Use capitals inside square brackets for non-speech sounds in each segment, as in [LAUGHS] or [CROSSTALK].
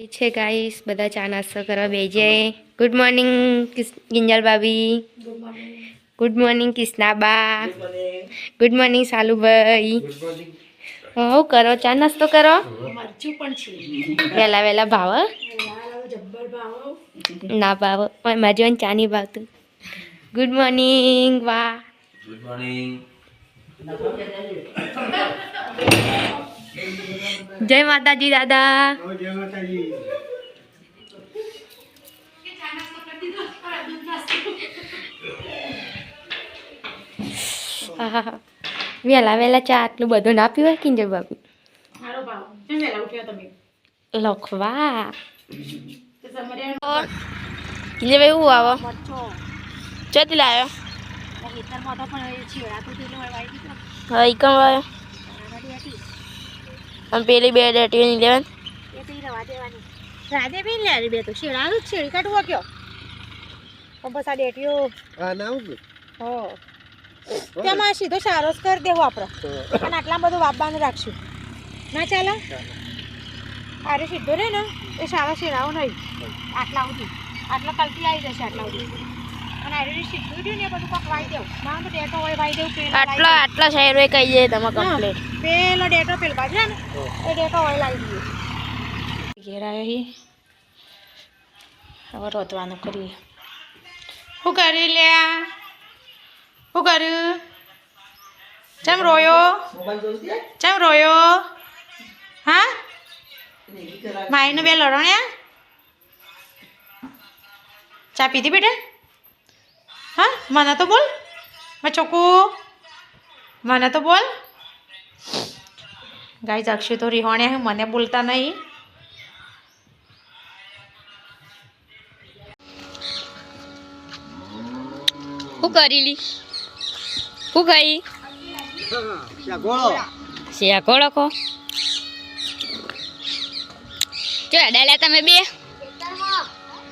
છે ગાઈસ બધા ચા નાસ્તો કરવા બેજે ગુડ મોર્નિંગ ગિંજલ ભાભી. Good morning કિસ્નાબા. ગુડ મોર્નિંગ સાલુભાઈ. હું કરો ચા નાસ્તો કરો. વહેલા વહેલા ભાવ ના ભાવ મારા જીવન ચા નહીં ભાવતું. ગુડ મોર્નિંગ વાહ. ગુડ મોર્નિંગ જય માતાજી દાદા. આહાહા. વહેલા વહેલા ચા આટલું બધું ના પીવાય કિંજલ બાબુ લખવા. કિંજલ ભાઈ હું આવો? ચોથી લાવ્યો. હા હતી અને પેલી બે ડેટી ની લેવાનું. એ તો રવા દેવાની રાધે બી લે બે તો. શેડાનું જ છેડી કાઢવા કયો? પણ બસ આ ડેટીઓ. હા ના આવું ને? હો. તેમાં સીધો સારો જ કરી દેવો આપણે અને આટલા બધું વાપવાનું રાખશું. ના ચાલે? અરે સીધો રે ને એ સારા શેડાવો નહીં. આટલા સુધી. આટલા કલતી આવી જશે આટલા સુધી. આટલા આટલા શહેરો કહી દે તમે કમ્પ્લેટ પેલો ડેટો પેલ બાજુ ને એ ડેટો ઓઇલ આવી દઈએ. ઘેર આવ્યો હી. હવે રોતવાનું કરીએ. શું કરી લે શું કર્યું? ચમ રોયો? ચમ રોયો? હા? માઈને બે લડણ્યા? ચા પીધી બેટા? હા મને તો બોલ મેં ચોખ્ખું મને તો બોલ ગાય અક્ષય તો રિહોણે હે મને બોલતા નહીં શું કરેલી શું ગઈ શા ગોળો લખો જો અડાલ્યા તમે બે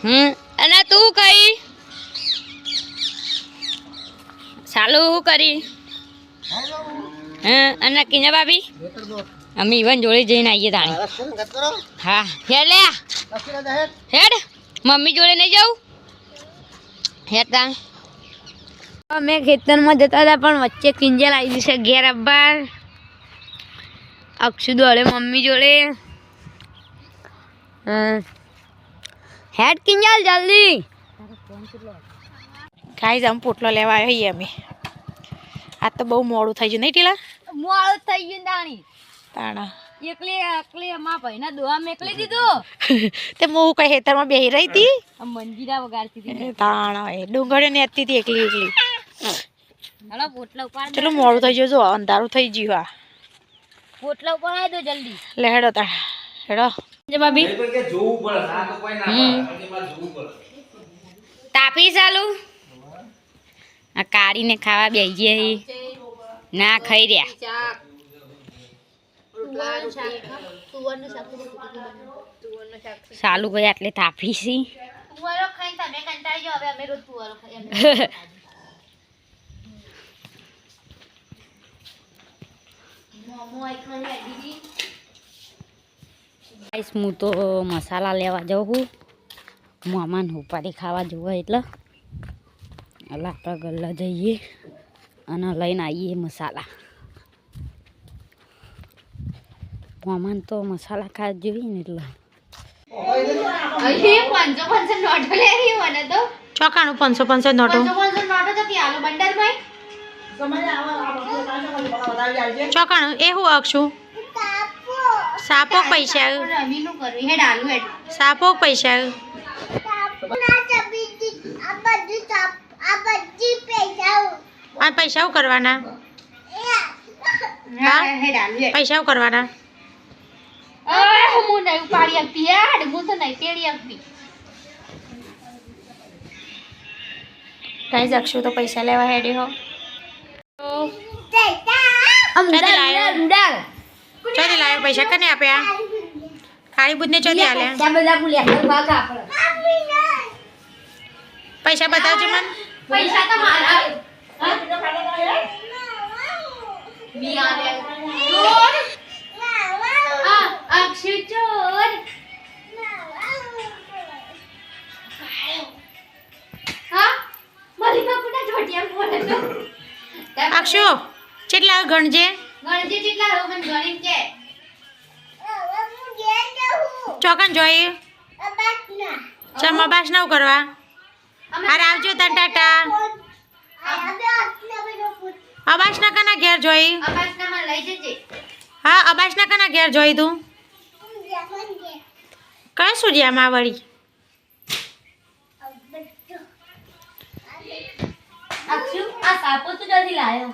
હમ અને તું કઈ સાલું હું કરી? હા અને કિને ભાભી? અમે ઈવન જોડે જઈને આવીએ તાણી. હા હેડ લે હેડ. મમ્મી જોડે નહીં જાઉં? હેડ તા અમે ખેતરમાં જતા હતા પણ વચ્ચે કિંજલ આવી જશે ઘેર અબ્બાર. અક્ષુ દોડે મમ્મી જોડે. હેડ કિંજલ જલ્દી. ગાય આમ પોટલો લેવા આવીએ અમે. આ તો બહુ મોડું થઈ ગયું. નહીં ટીલા? મોડું થઈ ગયું દાણી તાણા. એકલી એકલી અમારા ભાઈના દોહા મેકલી દીધો. [LAUGHS] તે હું કઈ હેતરમાં બેહી રહી હતી? મંજીરા વગાડતી હતી તાણા એ. ડુંગળી નેતી હતી એકલી એકલી. હાલો પોટલા ઉપાડ. ચલો મોડું થઈ ગયું. જો અંધારું થઈ ગયું આ. પોટલા ઉપાડ દો જલ્દી. લે હેડો તાણ. હેડો. જે ભાભી. કે જોવું પડે. હા તો કોઈ ના જોવું પડે. તાપી ચાલુ. આ કાઢીને ખાવા બેસી ગયા હી. ના ખાઈ રહ્યા. સાલું ભાઈ આટલે તાપી છી. હું તો મસાલા લેવા જાઉં છું. મામાને ઉપાડી ખાવા જોવા એટલે. એટલે આપણે ગલ્લા જઈએ અને લઈને આવીએ મસાલા. મામાને તો મસાલા ખાવા જોઈએ ને એટલે. ચોકાણું પાંચસો પાંચસો નોટો. ચોકાણું એ હું અક્ષું સાપો પૈસા સાપો પૈસા આ પૈસા શું કરવાના? હા? પૈસા કરવાના? અક્ષુ તો પૈસા લેવા હેડી હો. ચોથી લાવ્યો પૈસા કને આપ્યા? ખાલી બુધને ચોરી પૈસા બતાવજો મને. પૈસા તો. મારા અક્ષુ કેટલા ગણજે ગણજે કેટલા હો મને ગણી કે. ચોકન જોઈએ ચમ બાસ કરવા? અરે આવજો તન ટાટા. અબાશના કના ઘેર જોઈ. અબાસનામાં લઈ જજે. હા અબાશના કના ઘેર જોઈ તું. કયા સૂર્યામાં વળી આ સાપો તો નથી લાયો.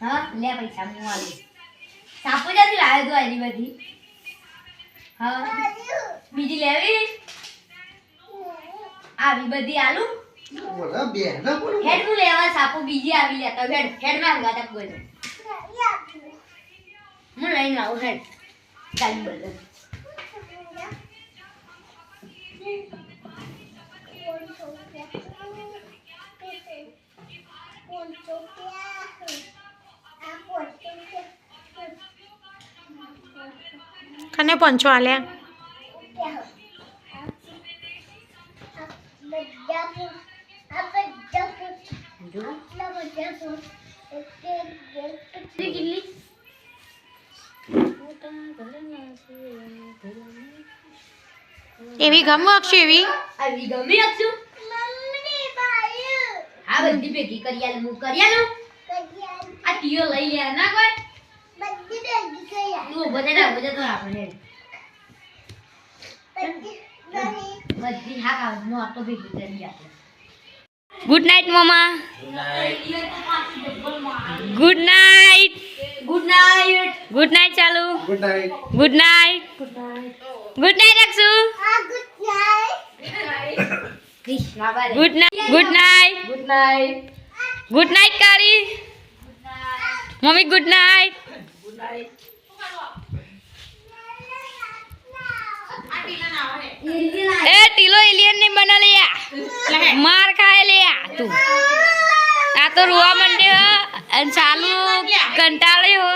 હા લે પૈસા હું આલું. સાપો નથી લાયો તું આની બધી. હા. બીજી લેવી? આવી બધી આલુ? હેડનું લેવા સાપો બીજી આવી લેતા હેડ હેડમાં ગાતા કોઈ હું લઈને આવું હેડ. ચાલી બોલો. કને પંચો આલ્યા? એવી ગમો અક્ષુ એવી? આવી ગમી અક્ષુ આ બધી ભેગી કરી આલે હું કરી આલું? આ ટીયો લઈ લે ના કોઈ? તું બધા થઈને ઊભો આપણે બધી હા કામ નો આટલો ભેગી કરી આપણે ગુડ નાઇટ મમ્મા good night good night good night ચાલુ Good night. Good night good night Akshu good night good night good night good night કાળી મમ્મી ગુડ નાઇટ એ ટીલો એલિયન ને બના લે માર ખાય લે. તું. આ તો રોવા માંડ્યો. અને ચાલુ કંટાળ્યો